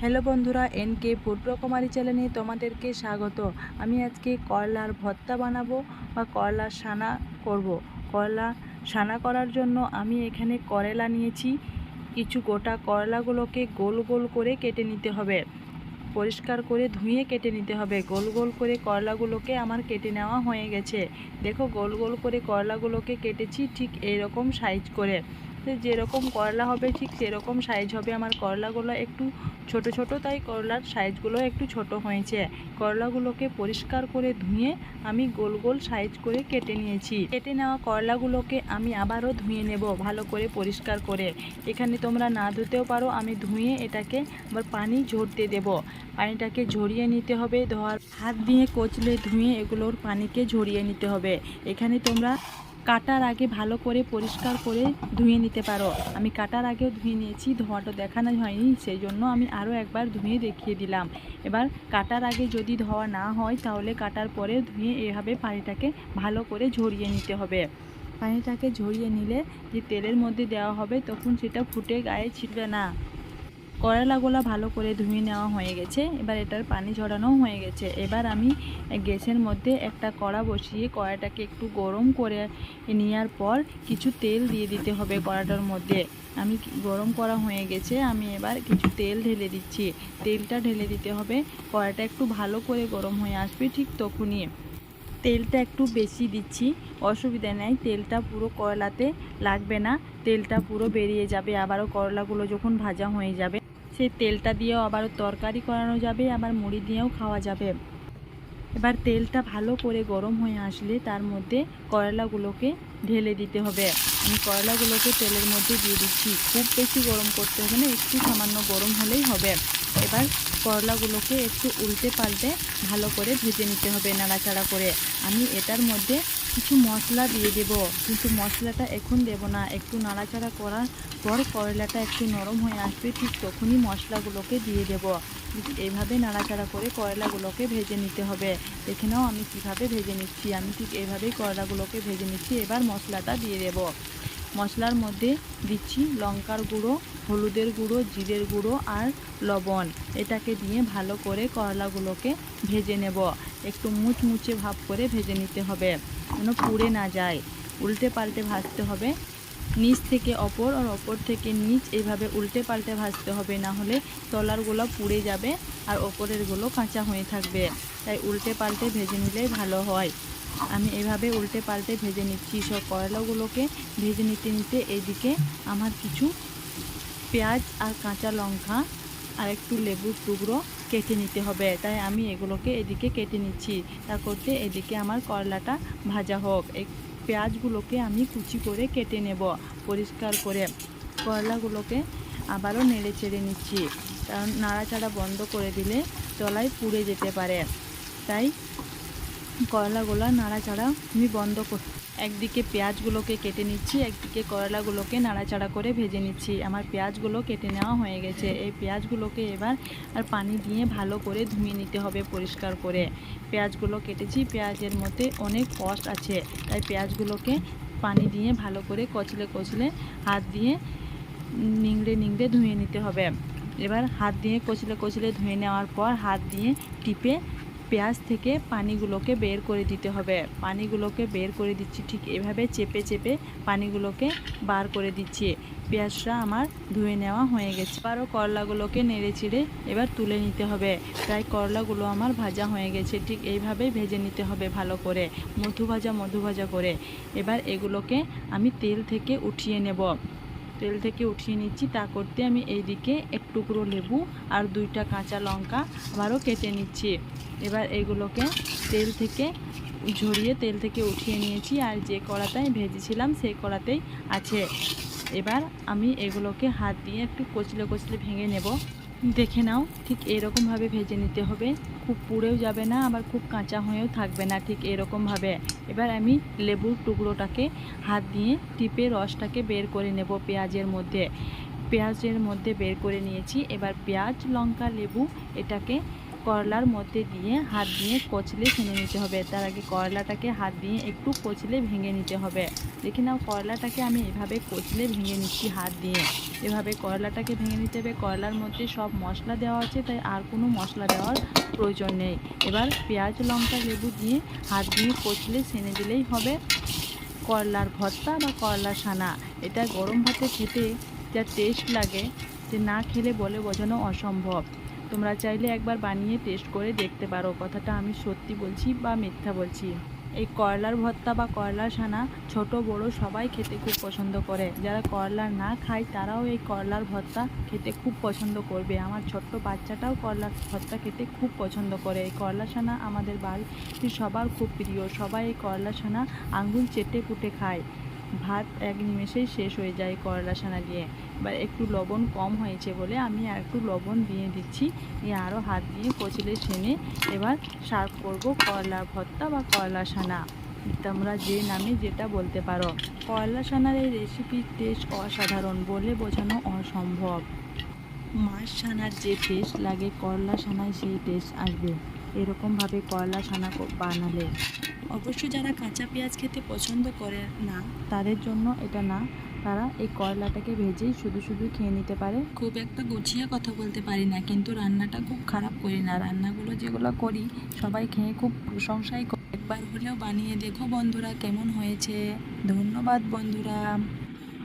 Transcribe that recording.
Hello বন্ধুরা N K food রকমারি চ্যানেলে তোমাদেরকে স্বাগত। আমি আজকে করলার ভর্তা বানাবো বা করলার সানা করব। করলা সানা করার জন্য আমি এখানে করেলা নিয়েছি। কিছু গোটা করলাগুলোকে গোল গোল করে কেটে নিতে হবে। পরিষ্কার করে ধুয়ে কেটে নিতে হবে। গোল গোল করে করলাগুলোকে আমার কেটে নেওয়া হয়ে গেছে। দেখো, গোল গোল করে করলাগুলোকে কেটেছি ঠিক এইরকম সাইজ করে। যেরকম করলা হবে, ঠিক সেরকম সাইজ হবে। আমার করলাগুলো একটু ছোট ছোট, তাই করলার সাইজগুলো একটু ছোট হয়েছে। করলাগুলোকে পরিষ্কার করে ধুয়ে আমি গোল গোল সাইজ করে কেটে নিয়েছি। কেটে নেওয়া করলাগুলোকে আমি আবারও ধুয়ে নেব ভালো করে পরিষ্কার করে। এখানে তোমরা না ধুতেও পারো, আমি ধুয়ে এটাকে আবার পানি ঝরতে দেব। পানিটাকে ঝরিয়ে নিতে হবে, ধোয়ার হাত দিয়ে কচলে ধুয়ে এগুলোর পানিকে ঝরিয়ে নিতে হবে। এখানে তোমরা কাটার আগে ভালো করে পরিষ্কার করে ধুয়ে নিতে পারো। আমি কাটার আগেও ধুয়ে নিয়েছি, ধোয়াটা দেখানো হয়নি সেই জন্য আমি আরও একবার ধুয়ে দেখিয়ে দিলাম। এবার কাটার আগে যদি ধোয়া না হয়, তাহলে কাটার পরে ধুয়ে এভাবে পানিটাকে ভালো করে ঝরিয়ে নিতে হবে। পানিটাকে ঝরিয়ে নিলে যে তেলের মধ্যে দেওয়া হবে, তখন সেটা ফুটে গায়ে ছিটবে না। করলাগুলো ভালো করে ধুয়ে নেওয়া হয়ে গেছে, এবার এটার পানি ঝরানোও হয়ে গেছে। এবার আমি গ্যাসের মধ্যে একটা কড়া বসিয়ে কড়াটাকে একটু গরম করে নেওয়ার পর কিছু তেল দিয়ে দিতে হবে কড়াটার মধ্যে। আমি গরম করা হয়ে গেছে, আমি এবার কিছু তেল ঢেলে দিচ্ছি। তেলটা ঢেলে দিতে হবে, কড়াটা একটু ভালো করে গরম হয়ে আসবে ঠিক তখনই। তেলটা একটু বেশি দিচ্ছি, অসুবিধা নেই, তেলটা পুরো করলাতে লাগবে না, তেলটা পুরো বেরিয়ে যাবে, আবারও করলাগুলো যখন ভাজা হয়ে যাবে সেই তেলটা দিয়েও আবার তরকারি করানো যাবে, আবার মুড়ি দিয়েও খাওয়া যাবে। এবার তেলটা ভালো করে গরম হয়ে আসলে তার মধ্যে করলাগুলোকে ঢেলে দিতে হবে। আমি করলাগুলোকে তেলের মধ্যে দিয়ে দিচ্ছি। খুব বেশি গরম করতে হবে না, একটু সামান্য গরম হলেই হবে। এবার করলাগুলোকে একটু উল্টে পাল্টে ভালো করে ভেজে নিতে হবে নাড়াচাড়া করে। আমি এটার মধ্যে কিছু মশলা দিয়ে দেব। কিন্তু মশলাটা এখন দেব না। একটু নাড়াচাড়া করার পর করলাটা একটু নরম হয়ে আসবে, ঠিক তখনই মশলাগুলোকে দিয়ে দেব। এইভাবে নাড়াচাড়া করে করলাগুলোকে ভেজে নিতে হবে। দেখে নাও আমি কীভাবে ভেজে নিচ্ছি। আমি ঠিক এইভাবেই করলাগুলোকে ভেজে নিচ্ছি। এবার মশলাটা দিয়ে দেব। মশলার মধ্যে দিচ্ছি লঙ্কার গুঁড়ো, হলুদের গুঁড়ো, জিরের গুঁড়ো আর লবণ। এটাকে দিয়ে ভালো করে করলাগুলোকে ভেজে নেব। একটু মুচমুচে ভাব করে ভেজে নিতে হবে। যেন পুড়ে না যায়। উল্টে পাল্টে ভাজতে হবে। নিচ থেকে অপর আর অপর থেকে নিচ এইভাবে উল্টে পাল্টে ভাজতে হবে, না হলে তলারগুলো পুড়ে যাবে আর ওপরের ওপরেরগুলো কাঁচা হয়ে থাকবে। তাই উল্টে পাল্টে ভেজে নিলেই ভালো হয়। আমি এভাবে উল্টে পাল্টে ভেজে নিচ্ছি। সব করলাগুলোকে ভেজে নিতে নিতে এদিকে আমার কিছু পেঁয়াজ আর কাঁচা লঙ্কা আর একটু লেবুর টুকরো কেটে নিতে হবে। তাই আমি এগুলোকে এদিকে কেটে নিচ্ছি। তা করতে এদিকে আমার করলাটা ভাজা হোক। এই পেঁয়াজগুলোকে আমি কুচি করে কেটে নেব পরিষ্কার করে। করলাগুলোকে আবারও নেড়ে চেড়ে নিচ্ছি। কারণ নাড়াচাড়া বন্ধ করে দিলে তলায় পুড়ে যেতে পারে। তাই করলাগুলো নাড়াচাড়া আমি বন্ধ একদিকে পেঁয়াজগুলোকে কেটে নিচ্ছি, একদিকে করলাগুলোকে নাড়াচাড়া করে ভেজে নিচ্ছি। আমার পেঁয়াজগুলো কেটে নেওয়া হয়ে গেছে। এই পেঁয়াজগুলোকে এবার আর পানি দিয়ে ভালো করে ধুয়ে নিতে হবে পরিষ্কার করে। পেঁয়াজগুলো কেটেছি, পেঁয়াজের মধ্যে অনেক কষ্ট আছে। তাই পেঁয়াজগুলোকে পানি দিয়ে ভালো করে কচলে কচলে হাত দিয়ে নিংড়ে নিংড়ে ধুয়ে নিতে হবে। এবার হাত দিয়ে কচলে কচলে ধুয়ে নেওয়ার পর হাত দিয়ে টিপে পেঁয়াজ থেকে পানিগুলোকে বের করে দিতে হবে। পানিগুলোকে বের করে দিচ্ছি ঠিক এভাবে চেপে চেপে পানিগুলোকে বার করে দিচ্ছি। পেঁয়াজটা আমার ধুয়ে নেওয়া হয়ে গেছে। আবারও করলাগুলোকে নেড়ে চিড়ে এবার তুলে নিতে হবে। প্রায় করলাগুলো আমার ভাজা হয়ে গেছে। ঠিক এইভাবেই ভেজে নিতে হবে ভালো করে। মধু ভাজা মধু ভাজা করে। এবার এগুলোকে আমি তেল থেকে উঠিয়ে নেব। তেল থেকে উঠিয়ে নিচ্ছি। তা করতে আমি এইদিকে এক টুকরো লেবু আর দুইটা কাঁচা লঙ্কা আবারও কেটে নিচ্ছি। এবার এগুলোকে তেল থেকে ঝরিয়ে তেল থেকে উঠিয়ে নিয়েছি আর যে কড়াটায় ভেজেছিলাম সেই কড়াতেই আছে। এবার আমি এগুলোকে হাত দিয়ে একটু কচলে কচলে ভেঙে নেব। দেখে নাও, ঠিক এরকমভাবে ভেজে নিতে হবে। খুব পুড়েও যাবে না, আবার খুব কাঁচা হয়েও থাকবে না, ঠিক এরকমভাবে। এবার আমি লেবুর টুকরোটাকে হাত দিয়ে টিপে রসটাকে বের করে নেব পেঁয়াজের মধ্যে। পেঁয়াজের মধ্যে বের করে নিয়েছি। এবার পেঁয়াজ, লঙ্কা, লেবু, এটাকে করলার মধ্যে দিয়ে হাত দিয়ে কচলে ছেনে নিতে হবে। তার আগে করলাটাকে হাত দিয়ে একটু কচলে ভেঙে নিতে হবে। দেখে নাও, করলাটাকে আমি এভাবে কচলে ভেঙে নিচ্ছি হাত দিয়ে। এভাবে করলাটাকে ভেঙে নিতে হবে। করলার মধ্যে সব মশলা দেওয়া আছে, তাই আর কোনো মশলা দেওয়ার প্রয়োজন নেই। এবার পেঁয়াজ, লঙ্কা, লেবু দিয়ে হাত দিয়ে কচলে ছেনে দিলেই হবে। করলার ভর্তা বা করলার সানা, এটা গরম ভাতে খেতে যা টেস্ট লাগে, যে না খেলে বলে বোঝানো অসম্ভব। তোমরা চাইলে একবার বানিয়ে টেস্ট করে দেখতে পারো। কথাটা আমি সত্যি বলছি বা মিথ্যা বলছি। এই করলার ভর্তা বা করলার সানা ছোট, বড় সবাই খেতে খুব পছন্দ করে। যারা করলা না খায়, তারাও এই করলার ভর্তা খেতে খুব পছন্দ করবে। আমার ছোট্ট বাচ্চাটাও করলার ভর্তা খেতে খুব পছন্দ করে। এই করলা সানা আমাদের বাড়ির সবার খুব প্রিয়। সবাই এই করলা সানা আঙ্গুল চেটে পুটে খায়। ভাত এক নিমেষেই শেষ হয়ে যায় করলা সানা দিয়ে। একটু লবণ কম হয়েছে বলে আমি আর একটু লবণ দিয়ে দিচ্ছি। দিয়ে আরও হাত দিয়ে কচলে ছেনে এবার সার্ভ করব করলা ভর্তা বা করলা সানা। তোমরা যে নামে যেটা বলতে পারো। কয়লা সানার এই রেসিপির টেস্ট অসাধারণ বলে বোঝানো অসম্ভব। মাছ সানার যে টেস্ট লাগে, করলা সানায় সেই টেস্ট আসবে। এরকমভাবে করলা কো- বানালে। অবশ্য যারা কাঁচা পেঁয়াজ খেতে পছন্দ করে না, তাদের জন্য এটা না। তারা এই করলাটাকে ভেজেই শুধু শুধু খেয়ে নিতে পারে। খুব একটা গুছিয়ে কথা বলতে পারি না, কিন্তু রান্নাটা খুব খারাপ করি না। রান্নাগুলো যেগুলো করি, সবাই খেয়ে খুব প্রশংসাই একবার হলেও বানিয়ে দেখো বন্ধুরা কেমন হয়েছে। ধন্যবাদ বন্ধুরা।